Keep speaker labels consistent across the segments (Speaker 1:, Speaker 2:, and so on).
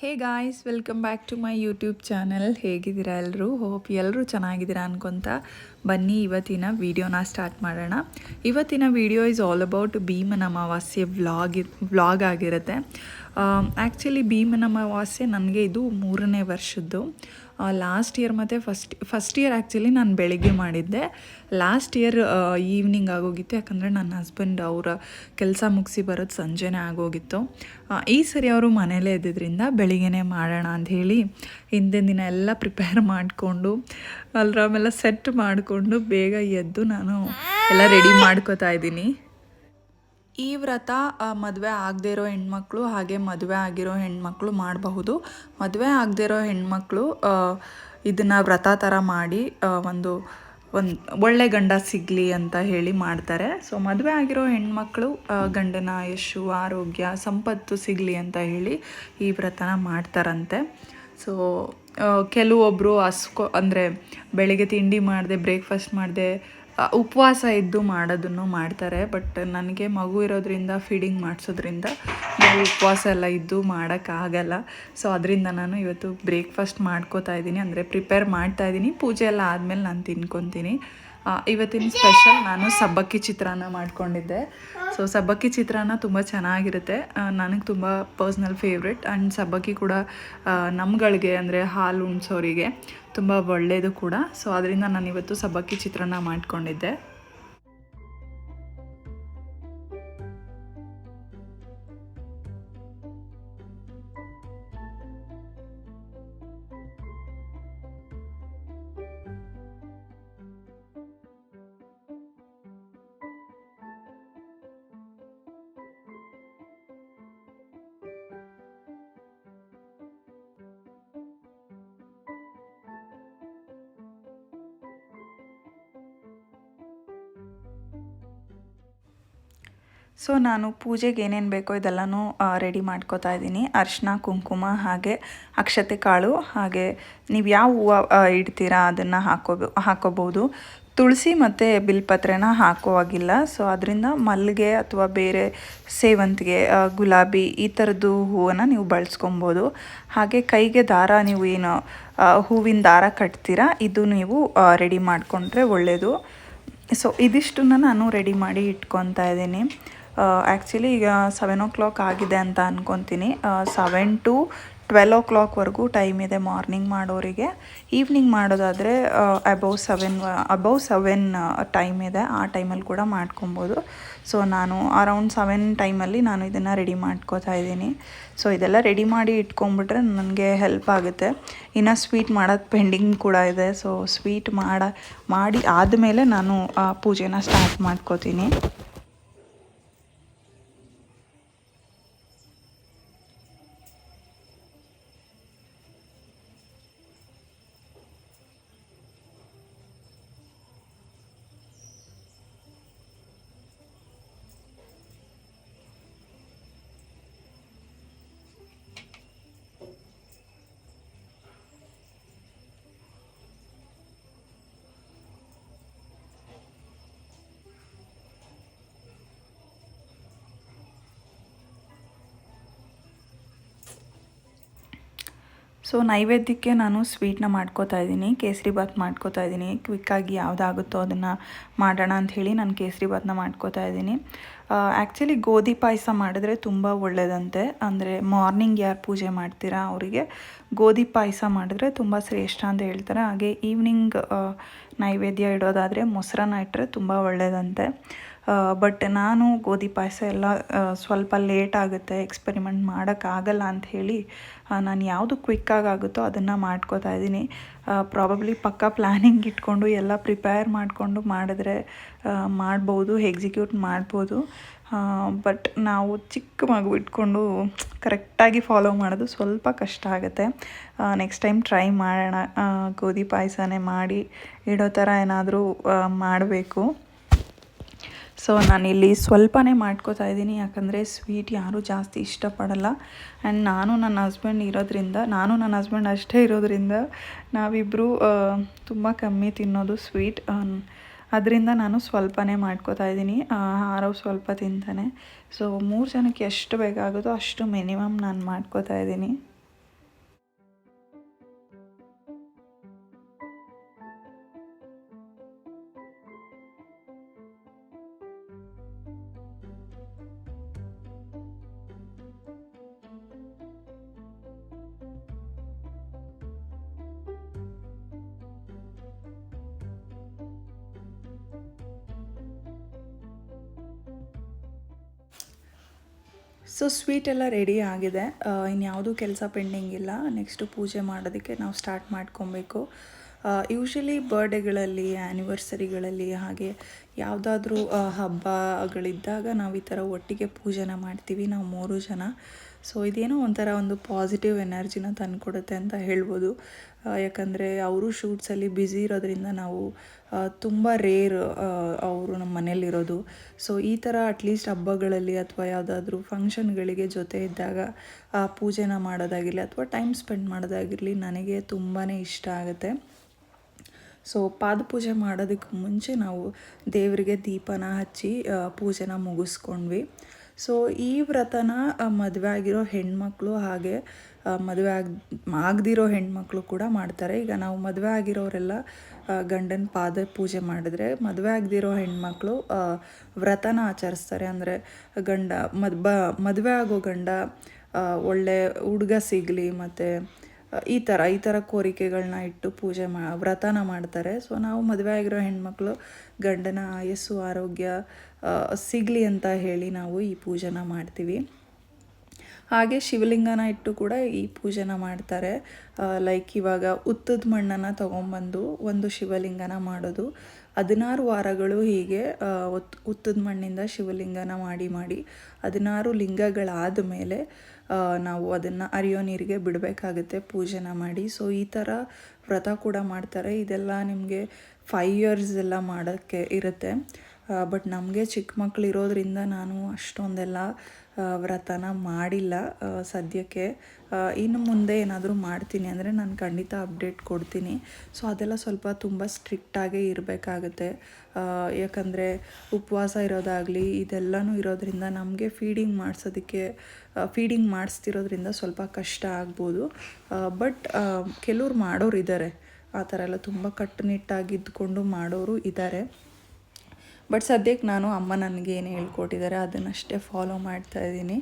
Speaker 1: Hey guys welcome back to my YouTube channel ಹೇಗಿದ್ದೀರಾ ಎಲ್ಲರೂ hope ಎಲ್ಲರೂ ಚೆನ್ನಾಗಿದ್ದೀರಾ ಅನ್ಕೊತ. ಬನ್ನಿ, ಇವತ್ತಿನ ವಿಡಿಯೋನ ಸ್ಟಾರ್ಟ್ ಮಾಡೋಣ. ಇವತ್ತಿನ ವಿಡಿಯೋ ಈಸ್ ಆಲ್ ಅಬೌಟ್ ಭೀಮನ ಅಮಾವಾಸ್ಯೆ ವ್ಲಾಗ್ ವ್ಲಾಗ್ ಆಗಿರುತ್ತೆ. ಆ್ಯಕ್ಚುಲಿ ಭೀಮನ ಅಮಾವಾಸ್ಯೆ ನನಗೆ ಇದು ಮೂರನೇ ವರ್ಷದ್ದು. ಲಾಸ್ಟ್ ಇಯರ್ ಮತ್ತು ಫಸ್ಟ್ ಫಸ್ಟ್ ಇಯರ್ ಆ್ಯಕ್ಚುಲಿ ನಾನು ಬೆಳಿಗ್ಗೆ ಮಾಡಿದ್ದೆ. ಲಾಸ್ಟ್ ಇಯರ್ ಈವ್ನಿಂಗ್ ಆಗೋಗಿತ್ತು. ಯಾಕಂದರೆ ನನ್ನ ಹಸ್ಬೆಂಡ್ ಅವರ ಕೆಲಸ ಮುಗಿಸಿ ಬರೋದು ಸಂಜೆನೇ ಆಗೋಗಿತ್ತು. ಈ ಸರಿ ಅವರು ಮನೇಲೇ ಇದ್ದಿದ್ದರಿಂದ ಬೆಳಿಗ್ಗೆನೇ ಮಾಡೋಣ ಅಂತ ಹೇಳಿ ಹಿಂದಿನ ದಿನ ಎಲ್ಲ ಪ್ರಿಪೇರ್ ಮಾಡಿಕೊಂಡು ಅಲ್ರಾಮೆಲ್ಲ ಸೆಟ್ ಮಾಡಿಕೊಂಡು ಬೇಗ ಎದ್ದು ನಾನು ಎಲ್ಲ ರೆಡಿ ಮಾಡ್ಕೋತಾ ಇದ್ದೀನಿ. ಈ ವ್ರತ ಮದುವೆ ಆಗದೇ ಇರೋ ಹೆಣ್ಮಕ್ಳು ಹಾಗೆ ಮದುವೆ ಆಗಿರೋ ಹೆಣ್ಮಕ್ಳು ಮಾಡಬಹುದು. ಮದುವೆ ಆಗದೇ ಇರೋ ಹೆಣ್ಮಕ್ಳು ಇದನ್ನು ವ್ರತ ಥರ ಮಾಡಿ ಒಂದು ಒಂದು ಒಳ್ಳೆ ಗಂಡ ಸಿಗಲಿ ಅಂತ ಹೇಳಿ ಮಾಡ್ತಾರೆ. ಸೊ ಮದುವೆ ಆಗಿರೋ ಹೆಣ್ಮಕ್ಳು ಗಂಡನ ಯಶು, ಆರೋಗ್ಯ, ಸಂಪತ್ತು ಸಿಗಲಿ ಅಂತ ಹೇಳಿ ಈ ವ್ರತನ ಮಾಡ್ತಾರಂತೆ. ಸೊ ಕೆಲವೊಬ್ಬರು ಹಸ್ಕೊ, ಅಂದರೆ ಬೆಳಿಗ್ಗೆ ತಿಂಡಿ ಮಾಡಿದೆ ಬ್ರೇಕ್ಫಾಸ್ಟ್ ಮಾಡಿದೆ ಉಪವಾಸ ಇದ್ದು ಮಾಡೋದನ್ನು ಮಾಡ್ತಾರೆ ಬಟ್ ನನಗೆ ಮಗು ಇರೋದ್ರಿಂದ ಫೀಡಿಂಗ್ ಮಾಡಿಸೋದ್ರಿಂದ ನಾವು ಉಪವಾಸ ಎಲ್ಲ ಇದ್ದು ಮಾಡೋಕ್ಕಾಗಲ್ಲ ಸೊ ಅದರಿಂದ ನಾನು ಇವತ್ತು ಬ್ರೇಕ್ಫಾಸ್ಟ್ ಮಾಡ್ಕೋತಾ ಇದ್ದೀನಿ. ಅಂದರೆ ಪ್ರಿಪೇರ್ ಮಾಡ್ತಾ ಇದ್ದೀನಿ. ಪೂಜೆ ಎಲ್ಲ ಆದಮೇಲೆ ನಾನು ತಿನ್ಕೊತೀನಿ. ಇವತ್ತಿನ ಸ್ಪೆಷಲ್ ನಾನು ಸಬ್ಬಕ್ಕಿ ಚಿತ್ರಾನ್ನ ಮಾಡ್ಕೊಂಡಿದ್ದೆ. ಸೊ ಸಬ್ಬಕ್ಕಿ ಚಿತ್ರಾನ್ನ ತುಂಬ ಚೆನ್ನಾಗಿರುತ್ತೆ. ನನಗೆ ತುಂಬ ಪರ್ಸ್ನಲ್ ಫೇವ್ರೆಟ್ ಆ್ಯಂಡ್ ಸಬ್ಬಕ್ಕಿ ಕೂಡ ನಮ್ಗಳಿಗೆ ಅಂದರೆ ಹಾಲು ಉಣ್ಸೋರಿಗೆ ತುಂಬ ಒಳ್ಳೆಯದು ಕೂಡ. ಸೊ ಅದರಿಂದ ನಾನು ಇವತ್ತು ಸಬ್ಬಕ್ಕಿ ಚಿತ್ರಾನ್ನ ಮಾಡ್ಕೊಂಡಿದ್ದೆ. ಸೊ ನಾನು ಪೂಜೆಗೆ ಏನೇನು ಬೇಕೋ ಇದೆಲ್ಲನೂ ರೆಡಿ ಮಾಡ್ಕೋತಾ ಇದ್ದೀನಿ. ಅರಿಶಿನ ಕುಂಕುಮ ಹಾಗೆ ಅಕ್ಷತೆ ಕಾಳು ಹಾಗೆ ನೀವು ಯಾವ ಹೂವು ಇಡ್ತೀರಾ ಅದನ್ನು ಹಾಕೋ ಹಾಕೋಬೋದು ತುಳಸಿ ಮತ್ತು ಬಿಲ್ಪತ್ರೆನ ಆಗಿಲ್ಲ ಸೊ ಅದರಿಂದ ಮಲ್ಲಿಗೆ ಅಥವಾ ಬೇರೆ ಸೇವಂತಿಗೆ ಗುಲಾಬಿ ಈ ಥರದ್ದು ಹೂವನ್ನು ನೀವು ಬಳಸ್ಕೊಬೋದು ಹಾಗೆ ಕೈಗೆ ದಾರ ನೀವು ಏನು ಹೂವಿನ ದಾರ ಕಟ್ತೀರಾ ಇದು ನೀವು ರೆಡಿ ಮಾಡಿಕೊಂಡ್ರೆ ಒಳ್ಳೆಯದು ಸೊ ಇದಿಷ್ಟನ್ನು ನಾನು ರೆಡಿ ಮಾಡಿ ಇಟ್ಕೊತಾ ಇದ್ದೀನಿ. ಆ್ಯಕ್ಚುಲಿ ಈಗ ಸೆವೆನ್ ಓ ಕ್ಲಾಕ್ ಆಗಿದೆ ಅಂತ ಅಂದ್ಕೊತೀನಿ ಸೆವೆನ್ ಟು ಟ್ವೆಲ್ ಓ ಕ್ಲಾಕ್ವರೆಗೂ ಟೈಮ್ ಇದೆ ಮಾರ್ನಿಂಗ್ ಮಾಡೋರಿಗೆ. ಈವ್ನಿಂಗ್ ಮಾಡೋದಾದರೆ above seven above seven time ಇದೆ. ಆ ಟೈಮಲ್ಲಿ ಕೂಡ ಮಾಡ್ಕೊಬೋದು. ಸೊ ನಾನು ಅರೌಂಡ್ ಸೆವೆನ್ ಟೈಮಲ್ಲಿ ನಾನು ಇದನ್ನು ರೆಡಿ ಮಾಡ್ಕೋತಾ ಇದ್ದೀನಿ. ಸೊ ಇದೆಲ್ಲ ರೆಡಿ ಮಾಡಿ ಇಟ್ಕೊಂಬಿಟ್ರೆ ನನಗೆ ಹೆಲ್ಪ್ ಆಗುತ್ತೆ. ಇನ್ನು ಸ್ವೀಟ್ ಮಾಡೋದು ಪೆಂಡಿಂಗ್ ಕೂಡ ಇದೆ. ಸೊ ಸ್ವೀಟ್ ಮಾಡ, ಮಾಡಿ ಆದಮೇಲೆ ನಾನು ಪೂಜೆನ ಸ್ಟಾರ್ಟ್ ಮಾಡ್ಕೋತೀನಿ. ಸೊ ನೈವೇದ್ಯಕ್ಕೆ ನಾನು ಸ್ವೀಟ್ನ ಮಾಡ್ಕೋತಾ ಇದ್ದೀನಿ. ಕೇಸರಿ ಬಾತ್ ಮಾಡ್ಕೋತಾ ಇದ್ದೀನಿ. ಕ್ವಿಕ್ಕಾಗಿ ಯಾವುದಾಗುತ್ತೋ ಅದನ್ನು ಮಾಡೋಣ ಹೇಳಿ ನಾನು ಕೇಸರಿ ಬಾತ್ನ ಮಾಡ್ಕೋತಾ ಇದ್ದೀನಿ. ಆ್ಯಕ್ಚುಲಿ ಗೋಧಿ ಪಾಯಸ ಮಾಡಿದ್ರೆ ತುಂಬ ಒಳ್ಳೆಯದಂತೆ ಅಂದರೆ ಮಾರ್ನಿಂಗ್ ಯಾರು ಪೂಜೆ ಮಾಡ್ತೀರಾ ಅವರಿಗೆ ಗೋಧಿ ಪಾಯಸ ಮಾಡಿದ್ರೆ ತುಂಬ ಶ್ರೇಷ್ಠ ಅಂತ ಹೇಳ್ತಾರೆ. ಹಾಗೆ ಈವ್ನಿಂಗ್ ನೈವೇದ್ಯ ಇಡೋದಾದರೆ ಮೊಸರನ್ನ ಇಟ್ಟರೆ ತುಂಬ ಒಳ್ಳೆಯದಂತೆ ಬಟ್ ನಾನು ಗೋಧಿ ಪಾಯಸ ಎಲ್ಲ ಸ್ವಲ್ಪ ಲೇಟ್ ಆಗುತ್ತೆ ಎಕ್ಸ್ಪೆರಿಮೆಂಟ್ ಮಾಡೋಕ್ಕಾಗಲ್ಲ ಅಂತ ಹೇಳಿ ನಾನು ಯಾವುದು ಕ್ವಿಕ್ಕಾಗಿ ಆಗುತ್ತೋ ಅದನ್ನು ಮಾಡ್ಕೋತಾ ಇದ್ದೀನಿ. ಪ್ರಾಬಬ್ಲಿ ಪಕ್ಕ ಪ್ಲ್ಯಾನಿಂಗ್ ಇಟ್ಕೊಂಡು ಎಲ್ಲ ಪ್ರಿಪೇರ್ ಮಾಡಿಕೊಂಡು ಮಾಡಿದ್ರೆ ಮಾಡ್ಬೋದು ಎಕ್ಸಿಕ್ಯೂಟ್ ಮಾಡ್ಬೋದು. ಬಟ್ ನಾವು ಚಿಕ್ಕ ಮಗು ಇಟ್ಕೊಂಡು ಕರೆಕ್ಟಾಗಿ ಫಾಲೋ ಮಾಡೋದು ಸ್ವಲ್ಪ ಕಷ್ಟ ಆಗುತ್ತೆ. ನೆಕ್ಸ್ಟ್ ಟೈಮ್ ಟ್ರೈ ಮಾಡೋಣ ಗೋಧಿ ಪಾಯಸನೇ ಮಾಡಿ, ಇಡೋ ಥರ ಏನಾದರೂ ಮಾಡಬೇಕು. ಸೊ ನಾನಿಲ್ಲಿ ಸ್ವಲ್ಪನೇ ಮಾಡ್ಕೋತಾ ಇದ್ದೀನಿ, ಯಾಕಂದರೆ ಸ್ವೀಟ್ ಯಾರೂ ಜಾಸ್ತಿ ಇಷ್ಟಪಡಲ್ಲ. ಆ್ಯಂಡ್ ನಾನು ನನ್ನ ಹಸ್ಬೆಂಡ್ ಇರೋದ್ರಿಂದ, ನಾನು ನನ್ನ ಹಸ್ಬೆಂಡ್ ಅಷ್ಟೇ ಇರೋದ್ರಿಂದ ನಾವಿಬ್ಬರು ತುಂಬ ಕಮ್ಮಿ ತಿನ್ನೋದು ಸ್ವೀಟ್. ಅದರಿಂದ ನಾನು ಸ್ವಲ್ಪನೇ ಮಾಡ್ಕೋತಾ ಇದ್ದೀನಿ ಆಹಾರ ಸ್ವಲ್ಪ ತಿಂತಾನೆ. ಸೊ ಮೂರು ಜನಕ್ಕೆ ಎಷ್ಟು ಬೇಕಾಗುತ್ತೋ ಅಷ್ಟು ಮಿನಿಮಮ್ ನಾನು ಮಾಡ್ಕೋತಾ ಇದ್ದೀನಿ. ಸೊ ಸ್ವೀಟ್ ಎಲ್ಲ ರೆಡಿ ಆಗಿದೆ. ಇನ್ಯಾವುದೂ ಕೆಲಸ ಪೆಂಡಿಂಗ್ ಇಲ್ಲ. ನೆಕ್ಸ್ಟು ಪೂಜೆ ಮಾಡೋದಕ್ಕೆ ನಾವು ಸ್ಟಾರ್ಟ್ ಮಾಡ್ಕೊಬೇಕು. ಯೂಶ್ವಲಿ ಬರ್ಡೇಗಳಲ್ಲಿ ಆ್ಯನಿವರ್ಸರಿಗಳಲ್ಲಿ ಹಾಗೆ ಯಾವುದಾದ್ರೂ ಹಬ್ಬಗಳಿದ್ದಾಗ ನಾವು ಈ ಥರ ಒಟ್ಟಿಗೆ ಪೂಜೆನ ಮಾಡ್ತೀವಿ, ನಾವು ಮೂರು ಜನ. ಸೊ ಇದೇನೋ ಒಂಥರ ಒಂದು ಪಾಸಿಟಿವ್ ಎನರ್ಜಿನ ತಂದುಕೊಡುತ್ತೆ ಅಂತ ಹೇಳ್ಬೋದು. ಯಾಕಂದರೆ ಅವರು ಶೂಟ್ಸಲ್ಲಿ ಬ್ಯುಸಿ ಇರೋದ್ರಿಂದ ನಾವು ತುಂಬ ರೇರ್ ಅವರು ನಮ್ಮ ಮನೇಲಿರೋದು ಸೊ ಈ ಥರ ಅಟ್ಲೀಸ್ಟ್ ಹಬ್ಬಗಳಲ್ಲಿ ಅಥವಾ ಯಾವುದಾದ್ರೂ ಫಂಕ್ಷನ್ಗಳಿಗೆ ಜೊತೆ ಇದ್ದಾಗ, ಆ, ಪೂಜೆನ ಮಾಡೋದಾಗಿರಲಿ ಅಥವಾ ಟೈಮ್ ಸ್ಪೆಂಡ್ ಮಾಡೋದಾಗಿರಲಿ ನನಗೆ ತುಂಬಾ ಇಷ್ಟ ಆಗುತ್ತೆ. ಸೊ ಪಾದ ಪೂಜೆ ಮಾಡೋದಕ್ಕೆ ಮುಂಚೆ ನಾವು ದೇವರಿಗೆ ದೀಪನ ಹಚ್ಚಿ ಪೂಜೆನ ಮುಗಿಸ್ಕೊಂಡ್ವಿ. ಸೊ ಈ ವ್ರತನ ಮದುವೆ ಆಗಿರೋ ಹೆಣ್ಮಕ್ಳು ಹಾಗೆ ಮದುವೆ ಆಗ, ಆಗದಿರೋ ಹೆಣ್ಮಕ್ಳು ಕೂಡ ಮಾಡ್ತಾರೆ. ಈಗ ನಾವು ಮದುವೆ ಆಗಿರೋರೆಲ್ಲ ಗಂಡನ ಪಾದ ಪೂಜೆ ಮಾಡಿದ್ರೆ ಮದುವೆ ಆಗದಿರೋ ಹೆಣ್ಮಕ್ಳು ವ್ರತನ ಆಚರಿಸ್ತಾರೆ. ಅಂದರೆ, ಗಂಡ, ಮದ್, ಬ, ಮದುವೆ ಆಗೋ ಗಂಡ ಒಳ್ಳೆ ಹುಡುಗ ಸಿಗಲಿ, ಮತ್ತು ಈ ಥರ ಈ ಥರ ಕೋರಿಕೆಗಳನ್ನ ಇಟ್ಟು ಪೂಜೆ ಮಾ, ವ್ರತನ ಮಾಡ್ತಾರೆ. ಸೊ ನಾವು ಮದುವೆ ಆಗಿರೋ ಹೆಣ್ಮಕ್ಳು ಗಂಡನ ಆಯಸ್ಸು, ಆರೋಗ್ಯ ಸಿಗಲಿ ಅಂತ ಹೇಳಿ ನಾವು ಈ ಪೂಜೆನ ಮಾಡ್ತೀವಿ. ಹಾಗೆ ಶಿವಲಿಂಗನ ಇಟ್ಟು ಕೂಡ ಈ ಪೂಜೆನ ಮಾಡ್ತಾರೆ. ಲೈಕ್ ಇವಾಗ ಉತ್ತದ ಮಣ್ಣನ್ನು ತೊಗೊಂಬಂದು ಒಂದು ಶಿವಲಿಂಗನ ಮಾಡೋದು. ಹದಿನಾರು ವಾರಗಳು ಹೀಗೆ ಉತ್, ಉತ್ತದ ಮಣ್ಣಿಂದ ಶಿವಲಿಂಗನ ಮಾಡಿ ಮಾಡಿ ಹದಿನಾರು ಲಿಂಗಗಳಾದ ಮೇಲೆ ನಾವು ಅದನ್ನು ಅರಿಯೋ ನೀರಿಗೆ ಬಿಡಬೇಕಾಗುತ್ತೆ ಪೂಜೆನ ಮಾಡಿ. ಸೊ ಈ ಥರ ವ್ರತ ಕೂಡ ಮಾಡ್ತಾರೆ. ಇದೆಲ್ಲ ನಿಮಗೆ ಫೈವ್ ಇಯರ್ಸ್ ಎಲ್ಲ ಮಾಡೋಕ್ಕೆ ಇರುತ್ತೆ. ಬಟ್ ನಮಗೆ ಚಿಕ್ಕ ಮಕ್ಕಳು ಇರೋದ್ರಿಂದ ನಾನು ಅಷ್ಟೊಂದೆಲ್ಲ ವ್ರತನ ಮಾಡಿಲ್ಲ. ಸದ್ಯಕ್ಕೆ ಇನ್ನು ಮುಂದೆ ಏನಾದರೂ ಮಾಡ್ತೀನಿ ಅಂದರೆ ನಾನು ಖಂಡಿತ ಅಪ್ಡೇಟ್ ಕೊಡ್ತೀನಿ. ಸೊ ಅದೆಲ್ಲ ಸ್ವಲ್ಪ ತುಂಬ ಸ್ಟ್ರಿಕ್ಟಾಗೇ ಇರಬೇಕಾಗುತ್ತೆ. ಯಾಕಂದರೆ ಉಪವಾಸ ಇರೋದಾಗಲಿ, ಇದೆಲ್ಲನೂ ಇರೋದ್ರಿಂದ ನಮಗೆ ಫೀಡಿಂಗ್ ಮಾಡಿಸೋದಕ್ಕೆ ಫೀಡಿಂಗ್ ಮಾಡಿಸ್ತಿರೋದ್ರಿಂದ ಸ್ವಲ್ಪ ಕಷ್ಟ ಆಗ್ಬೋದು. ಬಟ್ ಕೆಲವ್ರು ಮಾಡೋರು ಇದ್ದಾರೆ ಆ ಥರ ಎಲ್ಲ ತುಂಬ ಕಟ್ಟುನಿಟ್ಟಾಗಿ ಇದ್ಕೊಂಡು ಮಾಡೋರು ಇದ್ದಾರೆ. ಬಟ್ ಸದ್ಯಕ್ಕೆ ನಾನು ಅಮ್ಮ ನನಗೆ ಏನು ಹೇಳ್ಕೊಟ್ಟಿದ್ದಾರೆ ಅದನ್ನಷ್ಟೇ ಫಾಲೋ ಮಾಡ್ತಾ ಇದ್ದೀನಿ.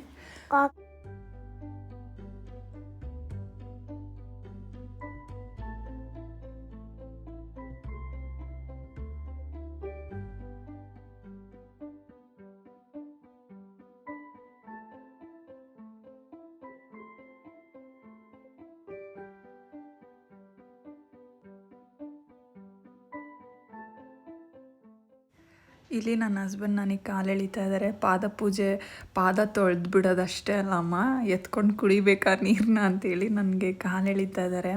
Speaker 1: ಇಲ್ಲಿ ನನ್ನ ಹಸ್ಬೆಂಡ್ ನನಗೆ ಕಾಲು ಎಳಿತಾ ಇದ್ದಾರೆ ಪಾದ ಪೂಜೆ, ಪಾದ ತೊಳೆದು ಬಿಡೋದಷ್ಟೇ ಅಲ್ಲಮ್ಮ ಎತ್ಕೊಂಡು ಕುಡಿಬೇಕಾ ನೀರನ್ನ ಅಂತೇಳಿ ನನಗೆ ಕಾಲು ಎಳಿತಾ ಇದ್ದಾರೆ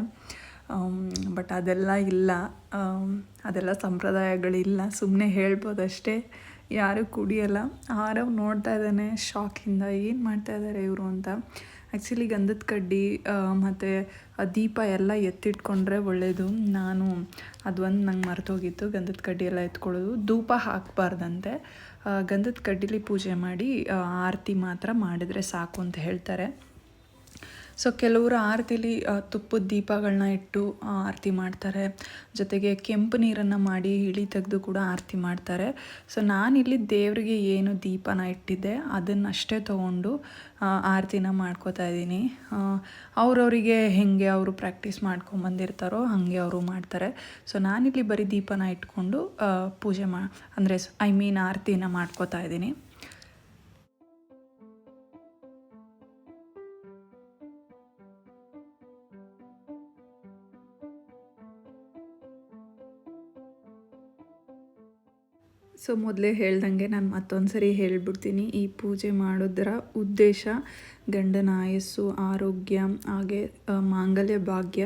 Speaker 1: ಬಟ್ ಅದೆಲ್ಲ ಇಲ್ಲ. ಅದೆಲ್ಲ ಸಂಪ್ರದಾಯಗಳಿಲ್ಲ. ಸುಮ್ಮನೆ ಹೇಳ್ಬೋದಷ್ಟೇ. ಯಾರೂ ಕುಡಿಯಲ್ಲ. ಆರವ್ ನೋಡ್ತಾ ಇದ್ದಾನೆ. ಶಾಕಿಂದ ಏನು ಮಾಡ್ತಾ ಇದ್ದಾರೆ ಇವರು ಅಂತ. ಆ್ಯಕ್ಚುಲಿ ಗಂಧದ ಕಡ್ಡಿ ಮತ್ತು ದೀಪ ಎಲ್ಲ ಎತ್ತಿಟ್ಕೊಂಡ್ರೆ ಒಳ್ಳೆಯದು ನಾನು ಅದು ಒಂದು ನಂಗೆ ಮರೆತೋಗಿತ್ತು. ಗಂಧದ ಕಡ್ಡಿ ಎಲ್ಲ ಎತ್ಕೊಳ್ಳೋದು. ಧೂಪ ಹಾಕಬಾರ್ದಂತೆ. ಗಂಧದ ಕಡ್ಡಿಲಿ ಪೂಜೆ ಮಾಡಿ ಆರತಿ ಮಾತ್ರ ಮಾಡಿದರೆ ಸಾಕು ಅಂತ ಹೇಳ್ತಾರೆ. ಸೊ ಕೆಲವರು ಆರತಿಲಿ ತುಪ್ಪದ ದೀಪಗಳನ್ನ ಇಟ್ಟು ಆರತಿ ಮಾಡ್ತಾರೆ. ಜೊತೆಗೆ ಕೆಂಪು ನೀರನ್ನು ಮಾಡಿ ಇಳಿ ತೆಗೆದು ಕೂಡ ಆರತಿ ಮಾಡ್ತಾರೆ. ಸೊ ನಾನಿಲ್ಲಿ ದೇವರಿಗೆ ಏನು ದೀಪನ ಇಟ್ಟಿದ್ದೆ, ಅದನ್ನಷ್ಟೇ ತೊಗೊಂಡು ಆರತಿನ ಮಾಡ್ಕೋತಾ ಇದ್ದೀನಿ. ಅವ್ರವರಿಗೆ ಹೆಂಗೆ ಅವರು ಪ್ರಾಕ್ಟೀಸ್ ಮಾಡ್ಕೊಂಬಂದಿರ್ತಾರೋ ಹಾಗೆ ಅವರು ಮಾಡ್ತಾರೆ. ಸೊ ನಾನಿಲ್ಲಿ ಬರೀ ದೀಪನ ಇಟ್ಕೊಂಡು ಪೂಜೆ ಮಾ, ಅಂದರೆ ಐ ಮೀನ್ ಆರತಿನ ಮಾಡ್ಕೋತಾ ಇದ್ದೀನಿ. ಸೊ ಮೊದಲೇ ಹೇಳ್ದಂಗೆ ನಾನು ಮತ್ತೊಂದು ಸರಿ ಹೇಳ್ಬಿಡ್ತೀನಿ. ಈ ಪೂಜೆ ಮಾಡೋದರ ಉದ್ದೇಶ ಗಂಡನ ಆಯಸ್ಸು, ಆರೋಗ್ಯ, ಹಾಗೆ ಮಾಂಗಲ್ಯ ಭಾಗ್ಯ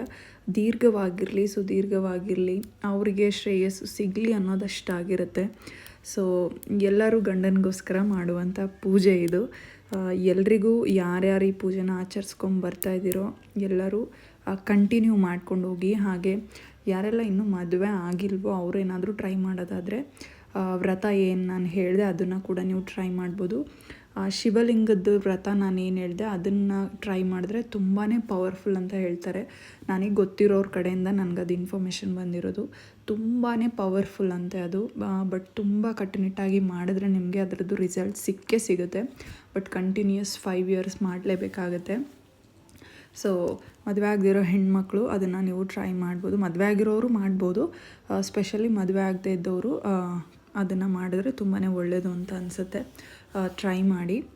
Speaker 1: ದೀರ್ಘವಾಗಿರಲಿ, ಸುದೀರ್ಘವಾಗಿರಲಿ, ಅವರಿಗೆ ಶ್ರೇಯಸ್ಸು ಸಿಗಲಿ ಅನ್ನೋದಷ್ಟಾಗಿರುತ್ತೆ. ಸೊ ಎಲ್ಲರೂ ಗಂಡನಿಗೋಸ್ಕರ ಮಾಡುವಂಥ ಪೂಜೆ ಇದು. ಎಲ್ರಿಗೂ ಯಾರ್ಯಾರು ಈ ಪೂಜೆನ ಆಚರಿಸ್ಕೊಂಡು ಬರ್ತಾ ಇದ್ದೀರೋ ಎಲ್ಲರೂ ಕಂಟಿನ್ಯೂ ಮಾಡ್ಕೊಂಡು ಹೋಗಿ ಹಾಗೆ ಯಾರೆಲ್ಲ ಇನ್ನೂ ಮದುವೆ ಆಗಿಲ್ವೋ ಅವರೇನಾದರೂ ಟ್ರೈ ಮಾಡೋದಾದರೆ ವ್ರತ ಏನು ನಾನು ಹೇಳಿದೆ ಅದನ್ನು ಕೂಡ ನೀವು ಟ್ರೈ ಮಾಡ್ಬೋದು. ಶಿವಲಿಂಗದ ವ್ರತ ನಾನು ಏನು ಹೇಳಿದೆ ಅದನ್ನು ಟ್ರೈ ಮಾಡಿದ್ರೆ ತುಂಬಾ ಪವರ್ಫುಲ್ ಅಂತ ಹೇಳ್ತಾರೆ. ನನಗೆ ಗೊತ್ತಿರೋರ ಕಡೆಯಿಂದ ನನಗೆ ಅದು ಇನ್ಫಾರ್ಮೇಷನ್ ಬಂದಿರೋದು. ತುಂಬಾ ಪವರ್ಫುಲ್ ಅಂತೆ ಅದು. ಬಟ್ ತುಂಬ ಕಟ್ಟುನಿಟ್ಟಾಗಿ ಮಾಡಿದ್ರೆ ನಿಮಗೆ ಅದರದ್ದು ರಿಸಲ್ಟ್ ಸಿಕ್ಕೇ ಸಿಗುತ್ತೆ. ಬಟ್ ಕಂಟಿನ್ಯೂಸ್ ಫೈವ್ ಇಯರ್ಸ್ ಮಾಡಲೇಬೇಕಾಗತ್ತೆ. ಸೊ ಮದುವೆ ಆಗದಿರೋ ಹೆಣ್ಮಕ್ಳು ಅದನ್ನು ನೀವು ಟ್ರೈ ಮಾಡ್ಬೋದು. ಮದುವೆ ಆಗಿರೋರು ಮಾಡ್ಬೋದು. ಸ್ಪೆಷಲಿ ಮದುವೆ ಆಗದೇ ಇದ್ದವರು ಅದನ್ನು ಮಾಡಿದ್ರೆ ತುಂಬಾ ಒಳ್ಳೆಯದು ಅಂತ ಅನಿಸುತ್ತೆ. ಟ್ರೈ ಮಾಡಿ.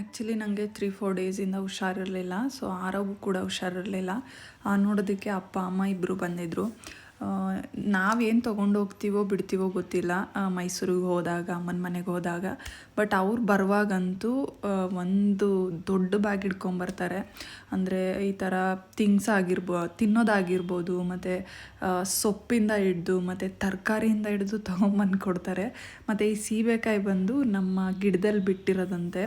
Speaker 1: ಆ್ಯಕ್ಚುಲಿ ನನಗೆ ತ್ರೀ ಫೋರ್ ಡೇಸಿಂದ ಹುಷಾರಿರಲಿಲ್ಲ. ಸೊ ಆರೋಗ್ಯ ಕೂಡ ಹುಷಾರಿರಲಿಲ್ಲ. ನೋಡೋದಕ್ಕೆ ಅಪ್ಪ, ಅಮ್ಮ ಇಬ್ಬರು ಬಂದಿದ್ದರು ನಾವೇನು ತೊಗೊಂಡು ಹೋಗ್ತೀವೋ ಬಿಡ್ತೀವೋ ಗೊತ್ತಿಲ್ಲ. ಮೈಸೂರಿಗೆ ಹೋದಾಗ, ಅಮ್ಮನ ಮನೆಗೆ ಹೋದಾಗ. ಬಟ್ ಅವ್ರು ಬರುವಾಗಂತೂ ಒಂದು ದೊಡ್ಡ ಬ್ಯಾಗ್ ಹಿಡ್ಕೊಂಬರ್ತಾರೆ ಅಂದರೆ ಈ ಥರ ಥಿಂಗ್ಸ್ ಆಗಿರ್ಬೋ, ತಿನ್ನೋದಾಗಿರ್ಬೋದು, ಮತ್ತು ಸೊಪ್ಪಿಂದ ಹಿಡ್ದು, ಮತ್ತು ತರಕಾರಿಯಿಂದ ಹಿಡ್ದು ತೊಗೊಂಬಂದು ಕೊಡ್ತಾರೆ. ಮತ್ತು ಈ ಸೀಬೆಕಾಯಿ ಬಂದು ನಮ್ಮ ಗಿಡದಲ್ಲಿ ಬಿಟ್ಟಿರೋದಂತೆ.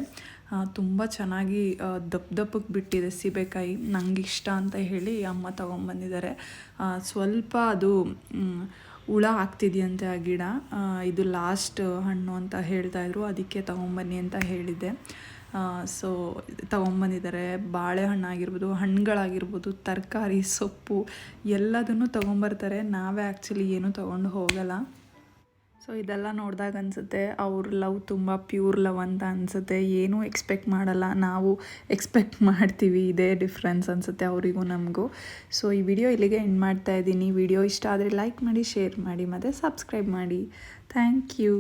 Speaker 1: ತುಂಬ ಚೆನ್ನಾಗಿ ದಪ್ಪ ದಪ್ಪಕ್ಕೆ ಬಿಟ್ಟಿದೆ ಸೀಬೆಕಾಯಿ. ನಂಗೆ ಇಷ್ಟ ಅಂತ ಹೇಳಿ ಅಮ್ಮ ತೊಗೊಂಬಂದಿದ್ದಾರೆ. ಸ್ವಲ್ಪ ಅದು ಹುಳ ಆಗ್ತಿದೆಯಂತೆ ಆ ಗಿಡ. ಇದು ಲಾಸ್ಟ್ ಹಣ್ಣು ಅಂತ ಹೇಳ್ತಾಯಿದ್ರು ಅದಕ್ಕೆ ತೊಗೊಂಬನ್ನಿ ಅಂತ ಹೇಳಿದ್ದೆ. ಸೊ, ತೊಗೊಂಬಂದಿದ್ದಾರೆ. ಬಾಳೆಹಣ್ಣು ಆಗಿರ್ಬೋದು, ಹಣ್ಣುಗಳಾಗಿರ್ಬೋದು, ತರಕಾರಿ, ಸೊಪ್ಪು ಎಲ್ಲದನ್ನು ತೊಗೊಂಬರ್ತಾರೆ. ನಾವೇ ಆ್ಯಕ್ಚುಲಿ ಏನೂ ತೊಗೊಂಡು ಹೋಗಲ್ಲ. ಸೊ ಇದೆಲ್ಲ ನೋಡಿದಾಗ ಅನಿಸುತ್ತೆ, ಅವ್ರ ಲವ್ ತುಂಬ ಪ್ಯೂರ್ ಲವ್ ಅಂತ ಅನಿಸುತ್ತೆ. ಏನೂ ಎಕ್ಸ್ಪೆಕ್ಟ್ ಮಾಡಲ್ಲ. ನಾವು ಎಕ್ಸ್ಪೆಕ್ಟ್ ಮಾಡ್ತೀವಿ ಇದೇ ಡಿಫ್ರೆನ್ಸ್ ಅನಿಸುತ್ತೆ ಅವರಿಗೂ ನಮಗೂ. ಸೊ ಈ ವಿಡಿಯೋ ಇಲ್ಲಿಗೆ ಎಂಡ್ ಮಾಡ್ತಾ ಇದ್ದೀನಿ. ವಿಡಿಯೋ ಇಷ್ಟ ಆದರೆ ಲೈಕ್ ಮಾಡಿ ಶೇರ್ ಮಾಡಿ, ಮತ್ತು ಸಬ್ಸ್ಕ್ರೈಬ್ ಮಾಡಿ. Thank you